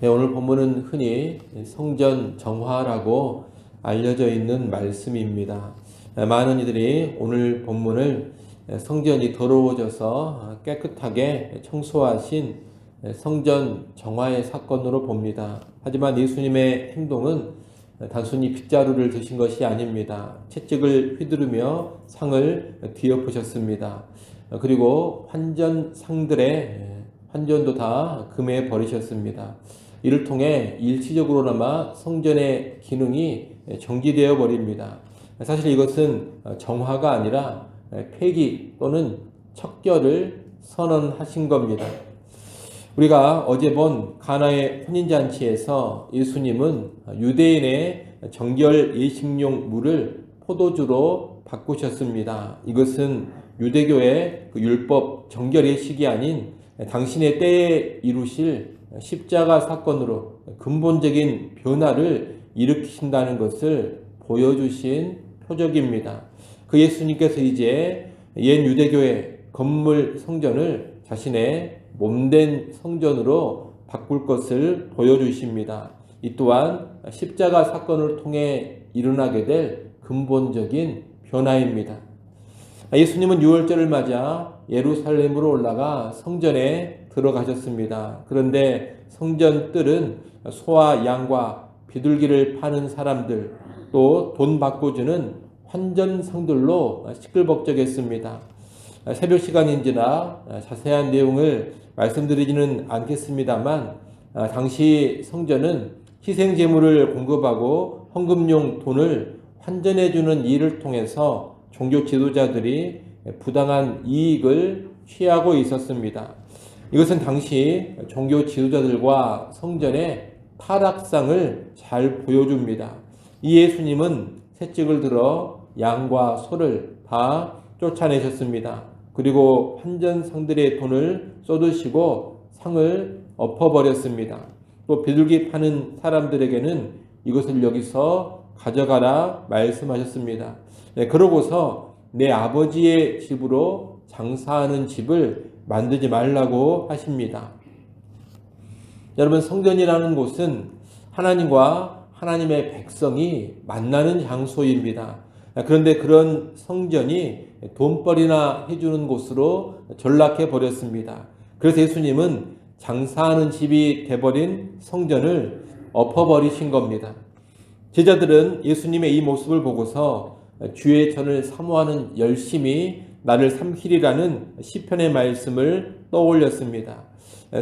네, 오늘 본문은 흔히 성전 정화라고 알려져 있는 말씀입니다. 많은 이들이 오늘 본문을 성전이 더러워져서 깨끗하게 청소하신 성전 정화의 사건으로 봅니다. 하지만 예수님의 행동은 단순히 빗자루를 드신 것이 아닙니다. 채찍을 휘두르며 상을 뒤엎으셨습니다. 그리고 환전 상들의 환전도 다 금에 버리셨습니다. 이를 통해 일시적으로나마 성전의 기능이 정지되어 버립니다. 사실 이것은 정화가 아니라 폐기 또는 척결을 선언하신 겁니다. 우리가 어제 본 가나의 혼인잔치에서 예수님은 유대인의 정결 예식용 물을 포도주로 바꾸셨습니다. 이것은 유대교의 그 율법 정결 예식이 아닌 당신의 때에 이루실 십자가 사건으로 근본적인 변화를 일으키신다는 것을 보여주신 표적입니다. 그 예수님께서 이제 옛 유대교의 건물 성전을 자신의 몸된 성전으로 바꿀 것을 보여주십니다. 이 또한 십자가 사건을 통해 일어나게 될 근본적인 변화입니다. 예수님은 6월절을 맞아 예루살렘으로 올라가 성전에 들어가셨습니다. 그런데 성전 뜰은 소와 양과 비둘기를 파는 사람들 또 돈 받고 주는 환전상들로 시끌벅적했습니다. 새벽 시간인지라 자세한 내용을 말씀드리지는 않겠습니다만 당시 성전은 희생 제물을 공급하고 헌금용 돈을 환전해 주는 일을 통해서 종교 지도자들이 부당한 이익을 취하고 있었습니다. 이것은 당시 종교 지도자들과 성전의 타락상을 잘 보여줍니다. 이 예수님은 채찍을 들어 양과 소를 다 쫓아내셨습니다. 그리고 환전상들의 돈을 쏟으시고 상을 엎어버렸습니다. 또 비둘기 파는 사람들에게는 이것을 여기서 가져가라 말씀하셨습니다. 네, 그러고서 내 아버지의 집으로 장사하는 집을 만들지 말라고 하십니다. 여러분, 성전이라는 곳은 하나님과 하나님의 백성이 만나는 장소입니다. 그런데 그런 성전이 돈벌이나 해주는 곳으로 전락해 버렸습니다. 그래서 예수님은 장사하는 집이 돼버린 성전을 엎어버리신 겁니다. 제자들은 예수님의 이 모습을 보고서 주의 전을 사모하는 열심히 나를 삼키리라는 시편의 말씀을 떠올렸습니다.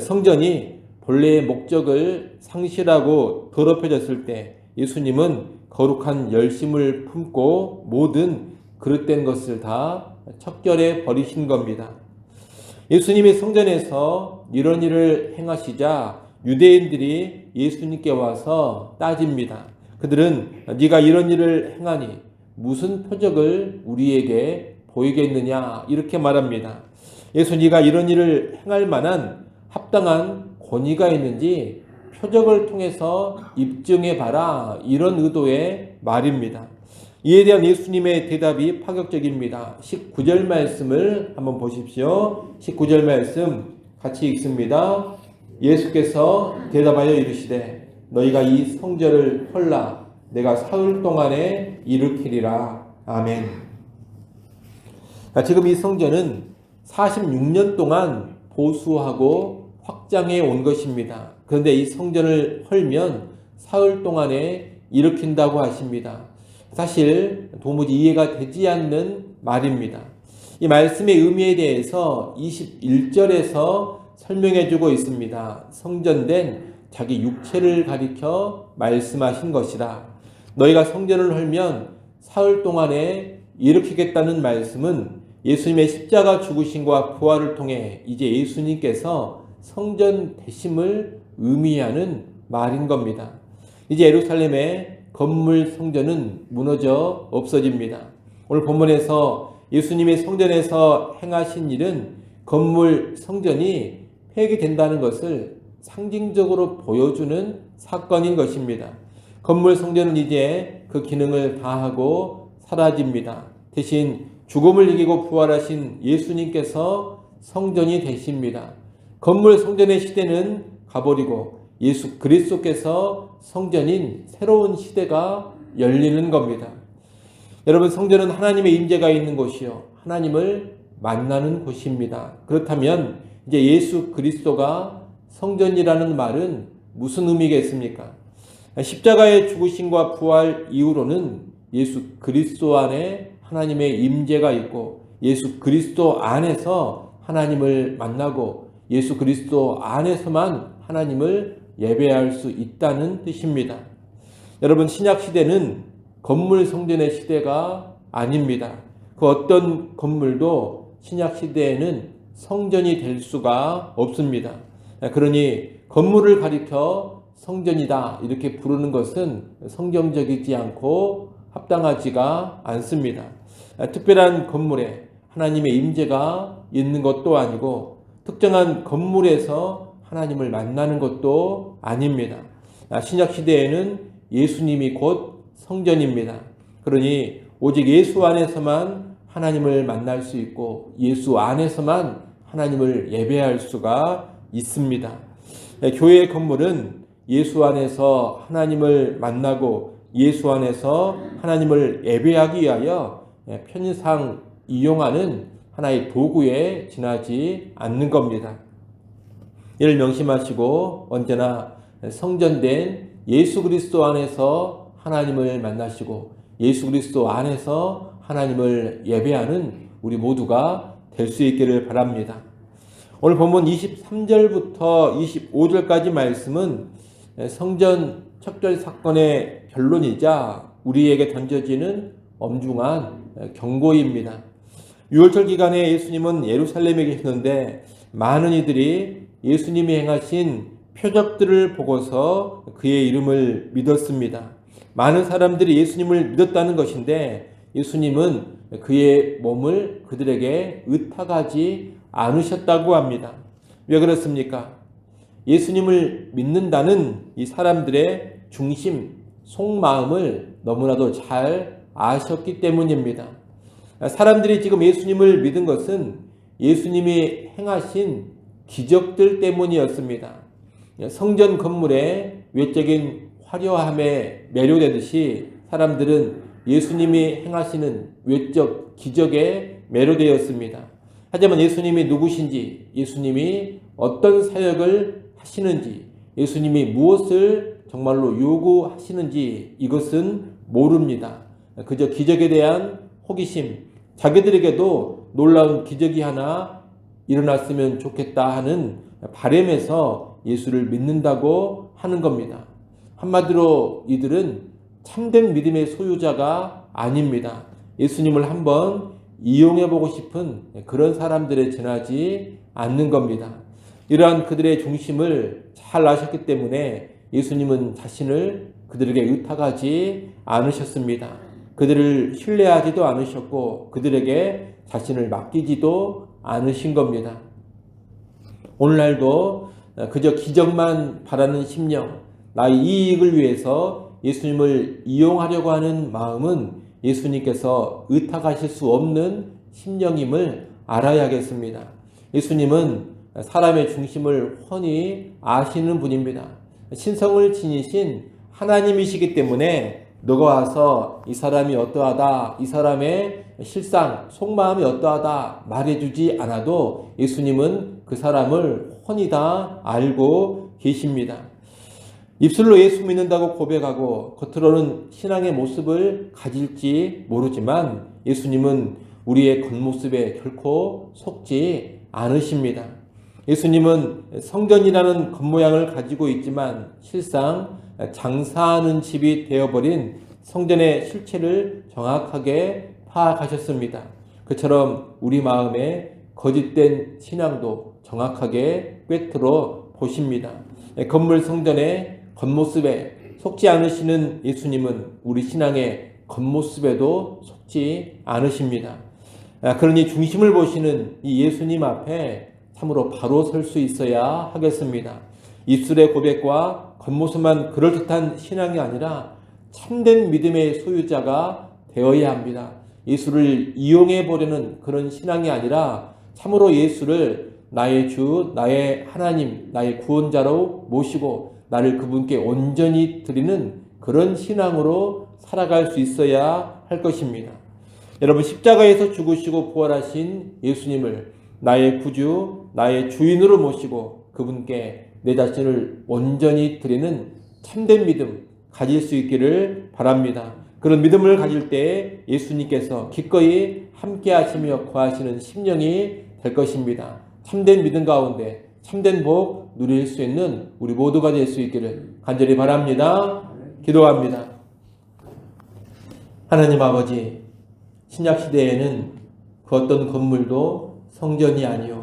성전이 본래의 목적을 상실하고 더럽혀졌을 때 예수님은 거룩한 열심을 품고 모든 그릇된 것을 다 척결해 버리신 겁니다. 예수님이 성전에서 이런 일을 행하시자 유대인들이 예수님께 와서 따집니다. 그들은 네가 이런 일을 행하니 무슨 표적을 우리에게 보이겠느냐 이렇게 말합니다. 예수 네가 이런 일을 행할 만한 합당한 권위가 있는지 표적을 통해서 입증해 봐라 이런 의도의 말입니다. 이에 대한 예수님의 대답이 파격적입니다. 19절 말씀을 한번 보십시오. 19절 말씀 같이 읽습니다. 예수께서 대답하여 이르시되 너희가 이 성전을 헐라 내가 사흘 동안에 일으키리라. 아멘. 지금 이 성전은 46년 동안 보수하고 확장해 온 것입니다. 그런데 이 성전을 헐면 사흘 동안에 일으킨다고 하십니다. 사실 도무지 이해가 되지 않는 말입니다. 이 말씀의 의미에 대해서 21절에서 설명해 주고 있습니다. 성전된 자기 육체를 가리켜 말씀하신 것이라. 너희가 성전을 헐면 사흘 동안에 일으키겠다는 말씀은 예수님의 십자가 죽으심과 부활을 통해 이제 예수님께서 성전 대심을 의미하는 말인 겁니다. 이제 예루살렘의 건물 성전은 무너져 없어집니다. 오늘 본문에서 예수님의 성전에서 행하신 일은 건물 성전이 폐기된다는 것을 상징적으로 보여주는 사건인 것입니다. 건물 성전은 이제 그 기능을 다하고 사라집니다. 대신 죽음을 이기고 부활하신 예수님께서 성전이 되십니다. 건물 성전의 시대는 가버리고 예수 그리스도께서 성전인 새로운 시대가 열리는 겁니다. 여러분 성전은 하나님의 임재가 있는 곳이요 하나님을 만나는 곳입니다. 그렇다면 이제 예수 그리스도가 성전이라는 말은 무슨 의미겠습니까? 십자가의 죽으심과 부활 이후로는 예수 그리스도 안에 하나님의 임재가 있고 예수 그리스도 안에서 하나님을 만나고 예수 그리스도 안에서만 하나님을 예배할 수 있다는 뜻입니다. 여러분 신약 시대는 건물 성전의 시대가 아닙니다. 그 어떤 건물도 신약 시대에는 성전이 될 수가 없습니다. 그러니 건물을 가리켜 성전이다 이렇게 부르는 것은 성경적이지 않고 합당하지가 않습니다. 특별한 건물에 하나님의 임재가 있는 것도 아니고 특정한 건물에서 하나님을 만나는 것도 아닙니다. 신약 시대에는 예수님이 곧 성전입니다. 그러니 오직 예수 안에서만 하나님을 만날 수 있고 예수 안에서만 하나님을 예배할 수가 있습니다. 교회의 건물은 예수 안에서 하나님을 만나고 예수 안에서 하나님을 예배하기 위하여 편의상 이용하는 하나의 도구에 지나지 않는 겁니다. 이를 명심하시고 언제나 성전된 예수 그리스도 안에서 하나님을 만나시고 예수 그리스도 안에서 하나님을 예배하는 우리 모두가 될 수 있기를 바랍니다. 오늘 본문 23절부터 25절까지 말씀은 성전 척결 사건의 결론이자 우리에게 던져지는 엄중한 경고입니다. 6월절 기간에 예수님은 예루살렘에 계시는데 많은 이들이 예수님이 행하신 표적들을 보고서 그의 이름을 믿었습니다. 많은 사람들이 예수님을 믿었다는 것인데 예수님은 그의 몸을 그들에게 의탁하지 않으셨다고 합니다. 왜 그렇습니까? 예수님을 믿는다는 이 사람들의 중심, 속마음을 너무나도 잘 아셨기 때문입니다. 사람들이 지금 예수님을 믿은 것은 예수님이 행하신 기적들 때문이었습니다. 성전 건물의 외적인 화려함에 매료되듯이 사람들은 예수님이 행하시는 외적 기적에 매료되었습니다. 하지만 예수님이 누구신지, 예수님이 어떤 사역을 하시는지, 예수님이 무엇을 정말로 요구하시는지 이것은 모릅니다. 그저 기적에 대한 호기심, 자기들에게도 놀라운 기적이 하나 일어났으면 좋겠다 하는 바램에서 예수를 믿는다고 하는 겁니다. 한마디로 이들은 참된 믿음의 소유자가 아닙니다. 예수님을 한번 이용해 보고 싶은 그런 사람들에 지나지 않는 겁니다. 이러한 그들의 중심을 잘 아셨기 때문에 예수님은 자신을 그들에게 의탁하지 않으셨습니다. 그들을 신뢰하지도 않으셨고 그들에게 자신을 맡기지도 않으신 겁니다. 오늘날도 그저 기적만 바라는 심령, 나의 이익을 위해서 예수님을 이용하려고 하는 마음은 예수님께서 의탁하실 수 없는 심령임을 알아야겠습니다. 예수님은 사람의 중심을 훤히 아시는 분입니다. 신성을 지니신 하나님이시기 때문에 너가 와서 이 사람이 어떠하다, 이 사람의 실상, 속마음이 어떠하다 말해주지 않아도 예수님은 그 사람을 훤히 다 알고 계십니다. 입술로 예수 믿는다고 고백하고 겉으로는 신앙의 모습을 가질지 모르지만 예수님은 우리의 겉모습에 결코 속지 않으십니다. 예수님은 성전이라는 겉모양을 가지고 있지만 실상 장사하는 집이 되어버린 성전의 실체를 정확하게 파악하셨습니다. 그처럼 우리 마음에 거짓된 신앙도 정확하게 꿰뚫어 보십니다. 건물 성전의 겉모습에 속지 않으시는 예수님은 우리 신앙의 겉모습에도 속지 않으십니다. 아, 그러니 중심을 보시는 이 예수님 앞에 참으로 바로 설 수 있어야 하겠습니다. 입술의 고백과 겉모습만 그럴듯한 신앙이 아니라 참된 믿음의 소유자가 되어야 합니다. 예수를 이용해 보려는 그런 신앙이 아니라 참으로 예수를 나의 주, 나의 하나님, 나의 구원자로 모시고 나를 그분께 온전히 드리는 그런 신앙으로 살아갈 수 있어야 할 것입니다. 여러분 십자가에서 죽으시고 부활하신 예수님을 나의 구주, 나의 주인으로 모시고 그분께 내 자신을 온전히 드리는 참된 믿음 가질 수 있기를 바랍니다. 그런 믿음을 가질 때 예수님께서 기꺼이 함께 하시며 구하시는 심령이 될 것입니다. 참된 믿음 가운데 참된 복 누릴 수 있는 우리 모두가 될 수 있기를 간절히 바랍니다. 기도합니다. 하나님 아버지, 신약 시대에는 그 어떤 건물도 성전이 아니요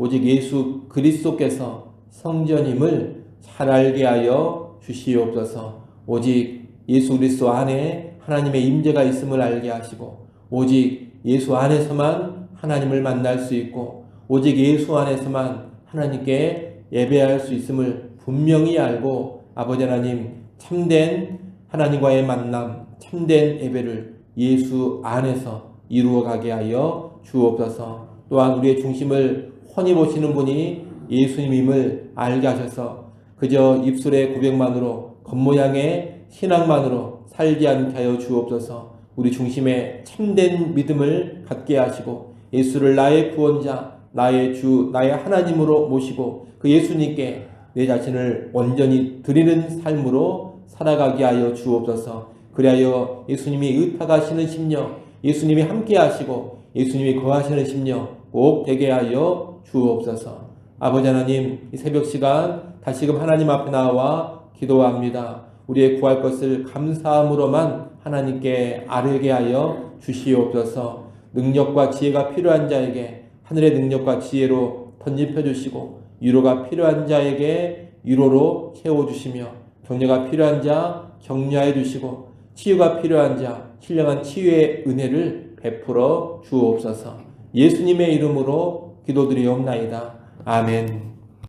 오직 예수 그리스도께서 성전임을 잘 알게 하여 주시옵소서. 오직 예수 그리스도 안에 하나님의 임재가 있음을 알게 하시고 오직 예수 안에서만 하나님을 만날 수 있고 오직 예수 안에서만 하나님께 예배할 수 있음을 분명히 알고 아버지 하나님 참된 하나님과의 만남, 참된 예배를 예수 안에서 이루어가게 하여 주옵소서. 또한 우리의 중심을 훤히 보시는 분이 예수님임을 알게 하셔서 그저 입술의 고백만으로 겉모양의 신앙만으로 살지 않게 하여 주옵소서. 우리 중심에 참된 믿음을 갖게 하시고 예수를 나의 구원자, 나의 주, 나의 하나님으로 모시고 그 예수님께 내 자신을 온전히 드리는 삶으로 살아가게 하여 주옵소서. 그리하여 예수님이 의탁하시는 심령, 예수님이 함께 하시고 예수님이 거하시는 심령 꼭 되게 하여 주옵소서. 아버지 하나님, 이 새벽 시간 다시금 하나님 앞에 나와 기도합니다. 우리의 구할 것을 감사함으로만 하나님께 아뢰게 하여 주시옵소서. 능력과 지혜가 필요한 자에게 하늘의 능력과 지혜로 던집혀 주시고 위로가 필요한 자에게 위로로 채워 주시며 격려가 필요한 자 격려해 주시고 치유가 필요한 자 신령한 치유의 은혜를 베풀어 주옵소서. 예수님의 이름으로 기도드리옵나이다. 아멘.